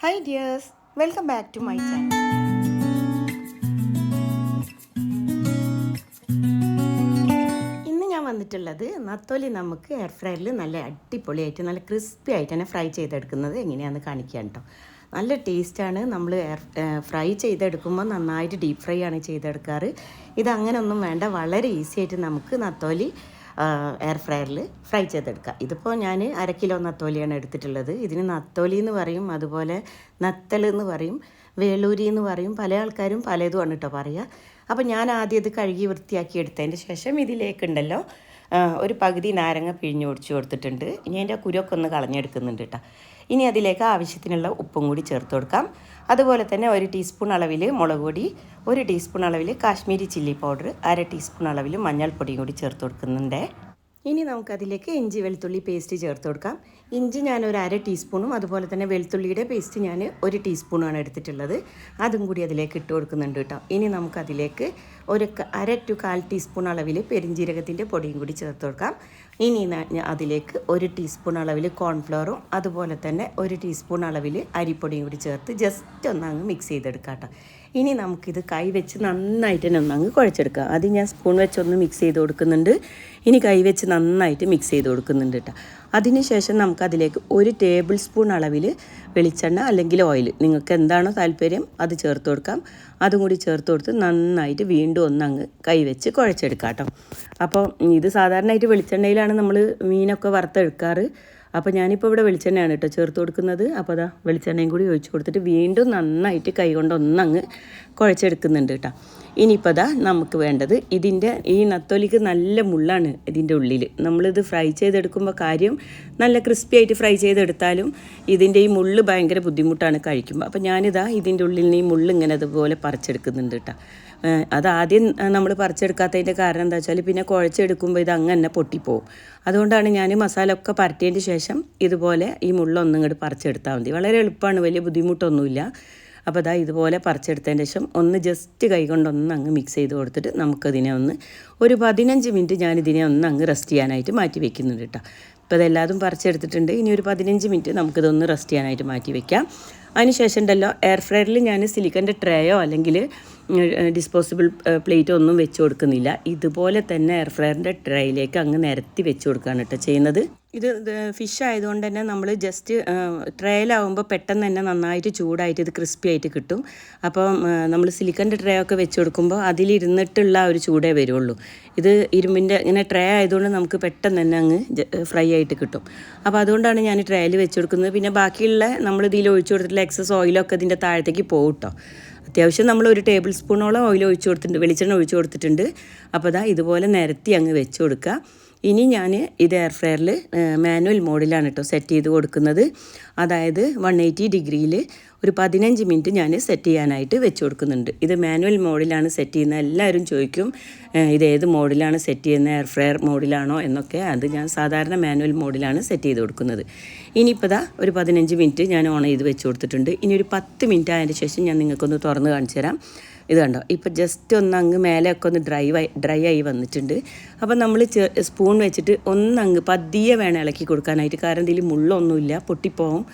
Hi dears welcome back to my channel ഇന്ന് ഞാൻ വന്നിട്ടുള്ളത് നത്തോലി നമുക്ക് എയർ ഫ്രയറിൽ നല്ല അടിപൊളിയായിട്ട് നല്ല ക്രിസ്പി ആയിട്ട് തന്നെ ഫ്രൈ ചെയ്തെടുക്കുന്നത് എങ്ങനെയാണെന്ന് കാണിക്കാൻ കേട്ടോ നല്ല ടേസ്റ്റാണ് നമ്മൾ എയർ ഫ്രൈ ചെയ്തെടുക്കുമ്പോൾ നന്നായിട്ട് ഡീപ്പ് ഫ്രൈ ആണ് ചെയ്തെടുക്കാറ്. ഇത് അങ്ങനെയൊന്നും വേണ്ട. വളരെ ഈസി ആയിട്ട് നമുക്ക് നത്തോലി എയർ ഫ്രയറിൽ ഫ്രൈ ചെയ്തെടുക്കുക. ഇതിപ്പോൾ ഞാൻ അര കിലോ നത്തോലിയാണ് എടുത്തിട്ടുള്ളത്. ഇതിന് നത്തോലി എന്ന് പറയും അതുപോലെ നത്തൽ എന്ന് പറയും വേളൂരി എന്ന് പറയും. പല ആൾക്കാരും പലതുമാണ് കേട്ടോ പറയുക അപ്പോൾ ഞാൻ ആദ്യം ഇത് കഴുകി വൃത്തിയാക്കി എടുത്തതിന് ശേഷം ഇതിലേക്കുണ്ടല്ലോ ഒരു പകുതി നാരങ്ങ പിഴിഞ്ഞ് ഒടിച്ച് കൊടുത്തിട്ടുണ്ട്. ഇനി അതിന്റെ കുരുവൊക്കെ ഒന്ന് കളഞ്ഞെടുക്കുന്നുണ്ട് കേട്ടോ ഇനി അതിലേക്ക് ആവശ്യത്തിനുള്ള ഉപ്പും കൂടി ചേർത്ത് കൊടുക്കാം. അതുപോലെ തന്നെ ഒരു ടീസ്പൂൺ അളവിൽ മുളക് പൊടി ഒരു ടീസ്പൂൺ അളവിൽ കാശ്മീരി ചില്ലി പൗഡർ അര ടീസ്പൂൺ അളവിൽ മഞ്ഞൾപ്പൊടിയും കൂടി ചേർത്ത് കൊടുക്കുന്നുണ്ട്. ഇനി നമുക്കതിലേക്ക് ഇഞ്ചി വെളുത്തുള്ളി പേസ്റ്റ് ചേർത്ത് കൊടുക്കാം. ഇഞ്ചി ഞാൻ ഒരു അര ടീസ്പൂണും അതുപോലെ തന്നെ വെളുത്തുള്ളിയുടെ പേസ്റ്റ് ഞാൻ ഒരു ടീസ്പൂണാണ് എടുത്തിട്ടുള്ളത്. അതും കൂടി അതിലേക്ക് ഇട്ട് കൊടുക്കുന്നുണ്ട് കേട്ടോ. ഇനി നമുക്കതിലേക്ക് ഒരു അര ടു കാൽ ടീസ്പൂൺ അളവിൽ പെരിഞ്ജീരകത്തിന്റെ പൊടിയും കൂടി ചേർത്ത് കൊടുക്കാം. ഇനി ഞാൻ അതിലേക്ക് ഒരു ടീസ്പൂൺ അളവിൽ കോൺഫ്ലവറും അതുപോലെ തന്നെ ഒരു ടീസ്പൂൺ അളവിൽ അരിപ്പൊടിയും കൂടി ചേർത്ത് ജസ്റ്റ് ഒന്നങ്ങ് മിക്സ് ചെയ്തെടുക്കാം കേട്ടോ ഇനി നമുക്കിത് കൈ വെച്ച് നന്നായിട്ട് തന്നെ ഒന്നങ്ങ് കുഴച്ചെടുക്കാം. ആദ്യം ഞാൻ സ്പൂൺ വെച്ചൊന്ന് മിക്സ് ചെയ്ത് കൊടുക്കുന്നുണ്ട്. ഇനി കൈ വെച്ച് നന്നായിട്ട് മിക്സ് ചെയ്ത് കൊടുക്കുന്നുണ്ട് കേട്ടോ അതിനുശേഷം നമുക്കതിലേക്ക് ഒരു ടേബിൾ സ്പൂൺ അളവിൽ വെളിച്ചെണ്ണ അല്ലെങ്കിൽ ഓയിൽ. നിങ്ങൾക്ക് എന്താണോ താല്പര്യം അത് ചേർത്ത് കൊടുക്കാം. അതും കൂടി ചേർത്ത് കൊടുത്ത് നന്നായിട്ട് വീണ്ടും ഒന്ന് അങ്ങ് കൈ വെച്ച് കുഴച്ചെടുക്കാം കേട്ടോ. അപ്പോൾ ഇത് സാധാരണയായിട്ട് വെളിച്ചെണ്ണയിലാണ് നമ്മൾ മീനൊക്കെ വറുത്തെടുക്കാറ്. അപ്പോൾ ഞാനിപ്പോൾ ഇവിടെ വെളിച്ചെണ്ണയാണ് കേട്ടോ ചേർത്ത് കൊടുക്കുന്നത്. അപ്പോൾ അതാ വെളിച്ചെണ്ണയും കൂടി ഒഴിച്ച് കൊടുത്തിട്ട് വീണ്ടും നന്നായിട്ട് കൈ കൊണ്ട് ഒന്നങ്ങ് കുഴച്ചെടുക്കുന്നുണ്ട് കേട്ടോ. ഇനിയിപ്പോൾ അതാ നമുക്ക് വേണ്ടത് ഇതിന്റെ ഈ നത്തോലിക്ക് നല്ല മുള്ളാണ് ഇതിന്റെ ഉള്ളിൽ നമ്മളിത് ഫ്രൈ ചെയ്തെടുക്കുമ്പോൾ കാര്യം നല്ല ക്രിസ്പി ആയിട്ട് ഫ്രൈ ചെയ്തെടുത്താലും ഇതിന്റെ ഈ മുള്ള് ഭയങ്കര ബുദ്ധിമുട്ടാണ് കഴിക്കുമ്പോൾ അപ്പോൾ ഞാനിതാ ഇതിന്റെ ഉള്ളിൽ നിന്ന് ഈ മുള്ള് ഇങ്ങനെ അതുപോലെ പറിച്ചെടുക്കുന്നുണ്ട് കേട്ടോ. അതാദ്യം നമ്മൾ പറിച്ചെടുക്കാത്തതിന്റെ കാരണം എന്താ വെച്ചാൽ പിന്നെ കുഴച്ചെടുക്കുമ്പോൾ ഇത് അങ്ങനെ പൊട്ടിപ്പോവും. അതുകൊണ്ടാണ് ഞാൻ മസാല ഒക്കെ പരട്ടിയതിന് ശേഷം ഇതുപോലെ ഈ മുള്ളൊന്നും ഇങ്ങോട്ട് പറിച്ചെടുത്താൽ മതി. വളരെ എളുപ്പമാണ് വലിയ ബുദ്ധിമുട്ടൊന്നുമില്ല. അപ്പോൾ അതാ ഇതുപോലെ പറിച്ചെടുത്തതിന് ശേഷം ഒന്ന് ജസ്റ്റ് കൈ കൊണ്ടൊന്ന് അങ്ങ് മിക്സ് ചെയ്ത് കൊടുത്തിട്ട് നമുക്കതിനെ ഒന്ന് ഒരു പതിനഞ്ച് മിനിറ്റ് ഞാനിതിനെ ഒന്ന് അങ്ങ് റെസ്റ്റ് ചെയ്യാനായിട്ട് മാറ്റി വെക്കുന്നുണ്ട് കേട്ടോ ഇപ്പോൾ ഇതെല്ലാതും പറിച്ചെടുത്തിട്ടുണ്ട്. ഇനി ഒരു പതിനഞ്ച് മിനിറ്റ് നമുക്കിതൊന്ന് റെസ്റ്റ് ചെയ്യാനായിട്ട് മാറ്റി വെക്കാം. അതിനുശേഷം ഉണ്ടല്ലോ എയർ ഫ്രയറിൽ ഞാൻ സിലിക്കന്റെ ട്രേയോ അല്ലെങ്കിൽ ഡിസ്പോസിബിൾ പ്ലേറ്റ് ഒന്നും വെച്ച് കൊടുക്കുന്നില്ല. ഇതുപോലെ തന്നെ എയർ ഫ്രയറിന്റെ ട്രൈയിലേക്ക് അങ്ങ് നിരത്തി വെച്ച് കൊടുക്കുകയാണ് കേട്ടോ ചെയ്യുന്നത്. ഇത് ഫിഷ് ആയതുകൊണ്ട് തന്നെ നമ്മൾ ജസ്റ്റ് ട്രേയിലാവുമ്പോൾ പെട്ടെന്ന് തന്നെ നന്നായിട്ട് ചൂടായിട്ട് ഇത് ക്രിസ്പി ആയിട്ട് കിട്ടും. അപ്പം നമ്മൾ സിലിക്കന്റെ ട്രേ ഒക്കെ വെച്ച് കൊടുക്കുമ്പോൾ അതിലിരുന്നിട്ടുള്ള ഒരു ചൂടേ വരുള്ളൂ. ഇത് ഇരുമ്പിന്റെ ഇങ്ങനെ ട്രേ ആയതുകൊണ്ട് നമുക്ക് പെട്ടെന്ന് തന്നെ അങ്ങ് ഫ്രൈ ആയിട്ട് കിട്ടും. അപ്പോൾ അതുകൊണ്ടാണ് ഞാൻ ട്രേയിൽ വെച്ച് കൊടുക്കുന്നത്. പിന്നെ ബാക്കിയുള്ള നമ്മൾ ഇതിൽ ഒഴിച്ചു കൊടുത്തിട്ടുള്ള എക്സസ് ഓയിലൊക്കെ ഇതിന്റെ താഴത്തേക്ക് പോകും കേട്ടോ അത്യാവശ്യം നമ്മൾ ഒരു ടേബിൾ സ്പൂണോളം ഓയിൽ ഒഴിച്ചു കൊടുത്തിട്ടുണ്ട് വെളിച്ചെണ്ണ ഒഴിച്ചു കൊടുത്തിട്ടുണ്ട്. അപ്പോൾ അതാ ഇതുപോലെ നിരത്തി അങ്ങ് വെച്ച് കൊടുക്കുക. ഇനി ഞാൻ ഇത് എയർ ഫ്രയറിൽ മാനുവൽ മോഡിലാണ് കേട്ടോ സെറ്റ് ചെയ്ത് കൊടുക്കുന്നത്. അതായത് വൺ എയ്റ്റി ഡിഗ്രിയിൽ ഒരു പതിനഞ്ച് മിനിറ്റ് ഞാൻ സെറ്റ് ചെയ്യാനായിട്ട് വെച്ച് കൊടുക്കുന്നുണ്ട്. ഇത് മാനുവൽ മോഡിലാണ് സെറ്റ് ചെയ്യുന്നത്. എല്ലാവരും ചോദിക്കും ഇത് ഏത് മോഡിലാണ് സെറ്റ് ചെയ്യുന്നത്? എയർ ഫ്രയർ മോഡിലാണോ എന്നൊക്കെ അത് ഞാൻ സാധാരണ മാനുവൽ മോഡിലാണ് സെറ്റ് ചെയ്ത് കൊടുക്കുന്നത്. ഇനിയിപ്പോൾ ദാ ഒരു പതിനഞ്ച് മിനിറ്റ് ഞാൻ ഓൺ ചെയ്ത് വെച്ച് കൊടുത്തിട്ടുണ്ട്. ഇനി ഒരു പത്ത് മിനിറ്റ് ആയതിന് ശേഷം ഞാൻ നിങ്ങൾക്കൊന്ന് തുറന്ന് കാണിച്ചു തരാം. ഇത് കണ്ടോ? ഇപ്പോൾ ജസ്റ്റ് ഒന്ന് അങ്ങ് മേലെയൊക്കെ ഒന്ന് ഡ്രൈ ആയി ഡ്രൈ ആയി വന്നിട്ടുണ്ട്. അപ്പോൾ നമ്മൾ സ്പൂൺ വെച്ചിട്ട് ഒന്ന് അങ്ങ് പതിയെ വേണം ഇളക്കി കൊടുക്കാനായിട്ട്. കാരണം ഇതിൽ മുള്ളൊന്നുമില്ല പൊട്ടിപ്പോവും.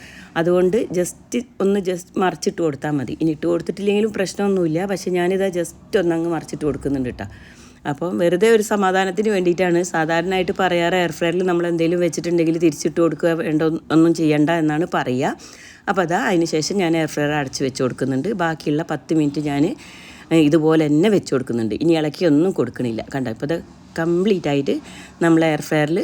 അതുകൊണ്ട് ജസ്റ്റ് ഒന്ന് ജസ്റ്റ് മറിച്ചിട്ട് കൊടുത്താൽ മതി. ഇനി ഇട്ട് കൊടുത്തിട്ടില്ലെങ്കിലും പ്രശ്നമൊന്നുമില്ല. പക്ഷേ ഞാനിതാ ജസ്റ്റ് ഒന്നങ്ങ് മറിച്ചിട്ട് കൊടുക്കുന്നുണ്ട് കേട്ടോ അപ്പം വെറുതെ ഒരു സമാധാനത്തിന് വേണ്ടിയിട്ടാണ് സാധാരണയായിട്ട് പറയാറ് എയർ ഫ്രയറിൽ നമ്മൾ എന്തെങ്കിലും വെച്ചിട്ടുണ്ടെങ്കിൽ തിരിച്ചിട്ട് കൊടുക്കുക വേണ്ട ഒന്നും ചെയ്യണ്ട എന്നാണ് പറയുക. അപ്പോൾ അതാ അതിന് ശേഷം ഞാൻ എയർ ഫ്രയർ അടച്ച് വെച്ച് കൊടുക്കുന്നുണ്ട്. ബാക്കിയുള്ള പത്ത് മിനിറ്റ് ഞാൻ ഇതുപോലെ തന്നെ വെച്ച് കൊടുക്കുന്നുണ്ട്. ഇനി ഇളക്കി ഒന്നും കൊടുക്കണില്ല. കണ്ടോ? ഇപ്പോൾ ഇത് കംപ്ലീറ്റ് ആയിട്ട് നമ്മൾ എയർ ഫ്രയറിൽ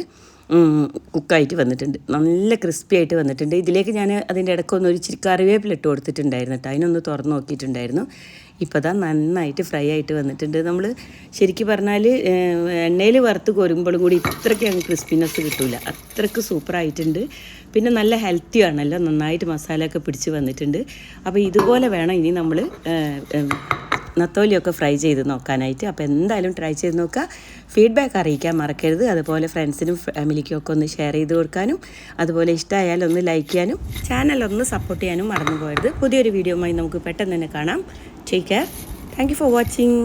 കുക്കായിട്ട് വന്നിട്ടുണ്ട്. നല്ല ക്രിസ്പി ആയിട്ട് വന്നിട്ടുണ്ട്. ഇതിലേക്ക് ഞാൻ അതിന്റെ ഇടയ്ക്കൊന്ന് ഒരു ഇച്ചിരി കറിവേപ്പില ഇട്ട് കൊടുത്തിട്ടുണ്ടായിരുന്നു കേട്ടോ. അതിനൊന്ന് തുറന്ന് നോക്കിയിട്ടുണ്ടായിരുന്നു. ഇപ്പോൾ അതാ നന്നായിട്ട് ഫ്രൈ ആയിട്ട് വന്നിട്ടുണ്ട്. നമ്മൾ ശരിക്കും പറഞ്ഞാൽ എണ്ണയിൽ വറുത്ത് കോരുമ്പോഴും കൂടി ഇത്രയ്ക്ക് അങ്ങ് ക്രിസ്പിനെസ് കിട്ടില്ല അത്രയ്ക്ക് സൂപ്പറായിട്ടുണ്ട് പിന്നെ നല്ല ഹെൽത്തി ആണല്ലോ. നന്നായിട്ട് മസാലയൊക്കെ പിടിച്ച് വന്നിട്ടുണ്ട്. അപ്പോൾ ഇതുപോലെ വേണം ഇനി നമ്മൾ നത്തോലിയൊക്കെ ഫ്രൈ ചെയ്ത് നോക്കാനായിട്ട്. അപ്പോൾ എന്തായാലും ട്രൈ ചെയ്ത് നോക്കുക. ഫീഡ്ബാക്ക് അറിയിക്കാൻ മറക്കരുത്. അതുപോലെ ഫ്രണ്ട്സിനും ഫാമിലിക്കും ഒക്കെ ഒന്ന് ഷെയർ ചെയ്ത് കൊടുക്കാനും അതുപോലെ ഇഷ്ടമായാൽ ഒന്ന് ലൈക്ക് ചെയ്യാനും ചാനൽ ഒന്ന് സപ്പോർട്ട് ചെയ്യാനും മറന്നു പോകരുത് പുതിയൊരു വീഡിയോയുമായി നമുക്ക് പെട്ടെന്ന് തന്നെ കാണാം. Take care thank for watching